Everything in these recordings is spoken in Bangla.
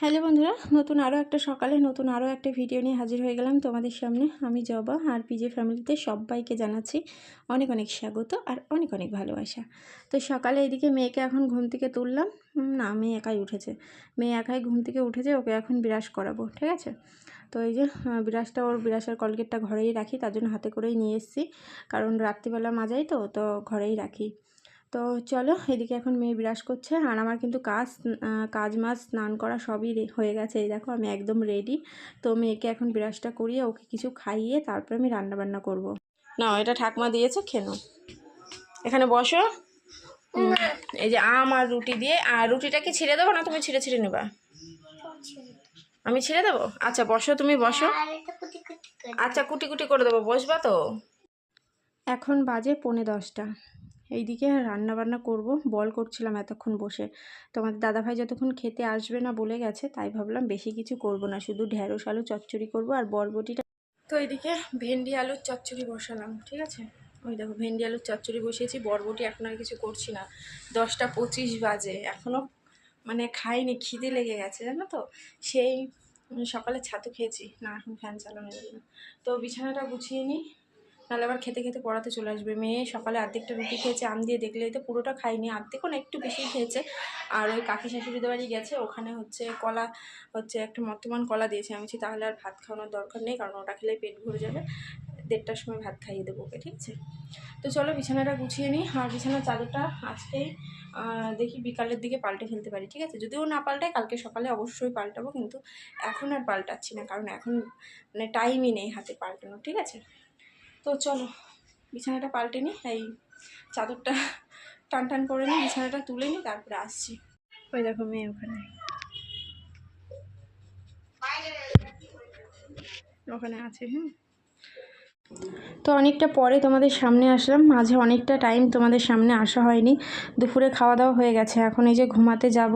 হ্যালো বন্ধুরা, নতুন আরও একটা সকালে নতুন আরও একটা ভিডিও নিয়ে হাজির হয়ে গেলাম তোমাদের সামনে। আমি জবা আর পিজে ফ্যামিলিতে সবাইকে জানাচ্ছি অনেক অনেক স্বাগত আর অনেক অনেক ভালোবাসা। তো সকালে এদিকে মেয়েকে এখন ঘুম থেকে তুললাম। না, মেয়ে একাই উঠেছে। মেয়ে একাই ঘুম থেকে উঠেছে, ওকে এখন বিরাস করাবো, ঠিক আছে? তো এই যে বিরাসটা ওর বিরাসের কলগেটটা ঘরেই রাখি, তার জন্য হাতে করেই নিয়ে এসেছি। কারণ রাত্রিবেলা মাজাই তো তো ঘরেই রাখি। তো চলো, এদিকে এখন মেয়ে বিরাজ করছে আর আমার কিন্তু কাজ কাজ মাছ স্নান করা সবই হয়ে গেছে। এই দেখো, আমি একদম রেডি তো মেয়েকে এখন বিরাজটা করিয়ে ওকে কিছু খাইয়ে তারপর আমি রান্না বান্না করব। না এটা ঠাকমা দিয়েছে খেনো এখানে বসো। এই যে আম আর রুটি দিয়ে, আর রুটিটা কি ছিঁড়ে দেবো না তুমি ছিঁড়ে ছিঁড়ে নেবা? আমি ছিঁড়ে দেবো? আচ্ছা বসো, তুমি বসো। আচ্ছা কুটি কুটি করে দেবো, বসবা তো? এখন বাজে পৌনে দশটা। এইদিকে রান্না বান্না করব, বল করছিলাম এতক্ষণ বসে। তোমার দাদাভাই যতক্ষণ খেতে আসবে না বলে গেছে, তাই ভাবলাম বেশি কিছু করব না, শুধু ঢ্যাঁড়স আলু চচ্চড়ি করব আর বরবটিটা। তো এইদিকে ভেন্ডি আলুর চচ্চড়ি বসালাম, ঠিক আছে? ওই দেখো, ভেন্ডি আলুর চচ্চড়ি বসিয়েছি, বরবটি এখন আর কিছু করছি না। দশটা পঁচিশ বাজে এখনও মানে খাইনি, খিদে লেগে গেছে, জানো তো? সেই, সকালে ছাতু খেয়েছি, না এখন ফ্যান চালানো যাবে না। তো বিছানাটা গুছিয়ে নিই নাহলে আবার খেতে খেতে পড়াতে চলে আসবে। মেয়ে সকালে অর্ধেকটা রুটি খেয়েছে, আম দিয়ে দেখলে তো পুরোটা খাইনি অর্ধেকও না একটু বেশি খেয়েছে। আর ওই কাকি শাশুড়িদের বাড়ি গেছে। ওখানে হচ্ছে কলা, হচ্ছে একটা মর্তমান কলা দিয়েছে। আমি বলছি, তাহলে আর ভাত খাওয়ানোর দরকার নেই, কারণ ওটা খেলে পেট ভরে যাবে। দেড়টার সময় ভাত খাইয়ে দেবো ওকে, ঠিক আছে? তো চলো বিছানাটা গুছিয়ে নিই। আর বিছানার চাদরটা আজকেই দেখি বিকালের দিকে পাল্টে ফেলতে পারি, ঠিক আছে? যদিও না পাল্টাই, কালকে সকালে অবশ্যই পাল্টাবো, কিন্তু এখন আর পাল্টাচ্ছি না, কারণ এখন মানে টাইমই নেই হাতে পাল্টানো ঠিক আছে? তো চলো, বিছানাটা পাল্টে নিই এই চাদরটা টান টান করে নিই বিছানাটা তুলে নিই তারপরে আসছি। ওই দেখো মেয়ে ওখানে। ওখানে আছে, হুম? তো অনেকটা পরে তোমাদের সামনে আসলাম। মাঝে অনেকটা টাইম তোমাদের সামনে আসা হয়নি। দুপুরে খাওয়া দাওয়া হয়ে গেছে। এখন এই যে ঘুমাতে যাব।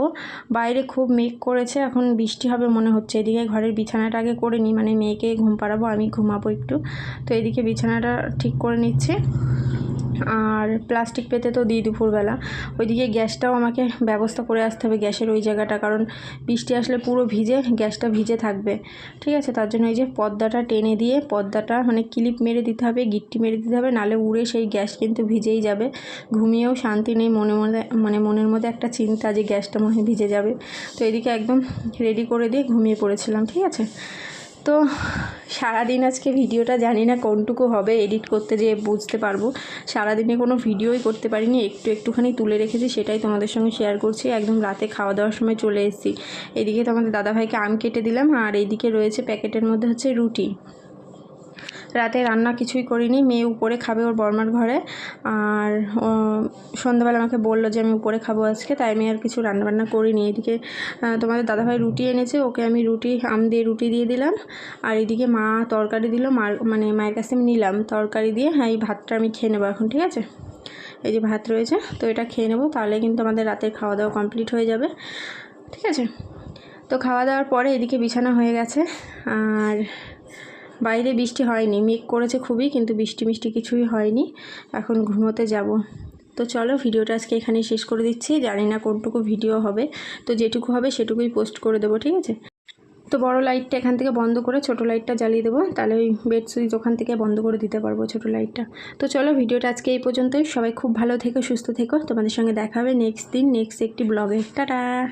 বাইরে খুব মেঘ করেছে। এখন বৃষ্টি হবে মনে হচ্ছে। এদিকে ঘরের বিছানাটা আগে করে নিই। মানে মেয়েকে ঘুম পাড়াবো, আমি ঘুমাবো একটু। তো এদিকে বিছানাটা ঠিক করে নিচ্ছি। আর প্লাস্টিক পেতে তো দিই দুপুরবেলা। ওইদিকে গ্যাসটাও আমাকে ব্যবস্থা করে আসতে হবে গ্যাসের ওই জায়গাটা, কারণ বৃষ্টি আসলে পুরো ভিজে, গ্যাসটা ভিজে থাকবে। ঠিক আছে, তার জন্য এই যে পর্দাটা টেনে দিয়ে পর্দাটা মানে ক্লিপ মেরে দিতে হবে, গিট্টি মেরে দিতে হবে, নালে উড়ে সেই গ্যাস কিন্তু ভিজেই যাবে। ঘুমিয়েও শান্তি নেই মনে মনে মানে মনের মধ্যে একটা চিন্তা যে গ্যাসটা মনে ভিজে যাবে। তো এদিকে একদম রেডি করে দিয়ে ঘুমিয়ে পড়েছিলাম, ঠিক আছে? তো সারাদিন আজকে ভিডিওটা জানি না কোনটুকু হবে এডিট করতে যেয়ে বুঝতে পারব। সারাদিনে কোনো ভিডিওই করতে পারিনি, একটু একটুখানি তুলে রেখেছি, সেটাই তোমাদের সঙ্গে শেয়ার করছি। একদম রাতে খাওয়া দাওয়ার সময় চলে এসেছি। এদিকে তোমাদের দাদাভাইকে আম কেটে দিলাম, আর এইদিকে রয়েছে প্যাকেটের মধ্যে হচ্ছে রুটি। রাতে রান্না কিছুই করিনি। মেয়ে উপরে খাবে ওর বর্মার ঘরে। আর সন্ধ্যাবেলা আমাকে বলল যে আমি উপরে খাব আজকে, তাই আমি আর কিছু রান্নাবান্না করিনি। এদিকে তোমাদের দাদাভাই রুটি এনেছে, ওকে আমি রুটি, আম দিয়ে রুটি দিয়ে দিলাম। আর এদিকে মা তরকারি দিল, মার মানে মায়ের কাছে আমি নিলাম তরকারি দিয়ে। হ্যাঁ এই ভাতটা আমি খেয়ে নেব এখন, ঠিক আছে? এই যে ভাত রয়েছে, তো এটা খেয়ে নেব, তাহলে কিন্তু আমাদের রাতের খাওয়া দাওয়া কমপ্লিট হয়ে যাবে, ঠিক আছে? তো খাওয়া দাওয়ার পরে এদিকে বিছানা হয়ে গেছে, আর বাইরে বৃষ্টি হয়নি, মেঘ করেছে খুবই কিন্তু বৃষ্টি মিষ্টি কিছুই হয়নি, এখন ঘুমোতে যাব। তো চলো ভিডিওটা আজকে এখানেই শেষ করে দিচ্ছি, জানি না কোনটুকু ভিডিও হবে, তো যেটুকু হবে সেটুকুই পোস্ট করে দেবো, ঠিক আছে? তো বড় লাইটটা এখান থেকে বন্ধ করে ছোট লাইটটা জ্বালিয়ে দেবো, তাহলে ওই বেড সুইচ ওখান থেকে বন্ধ করে দিতে পারব ছোট লাইটটা। তো চলো ভিডিওটা আজকে এই পর্যন্তই, সবাই খুব ভালো থেকো, সুস্থ থেকো, তোমাদের সঙ্গে দেখা হবে নেক্সট দিন নেক্সট একটি ব্লগে টাটা!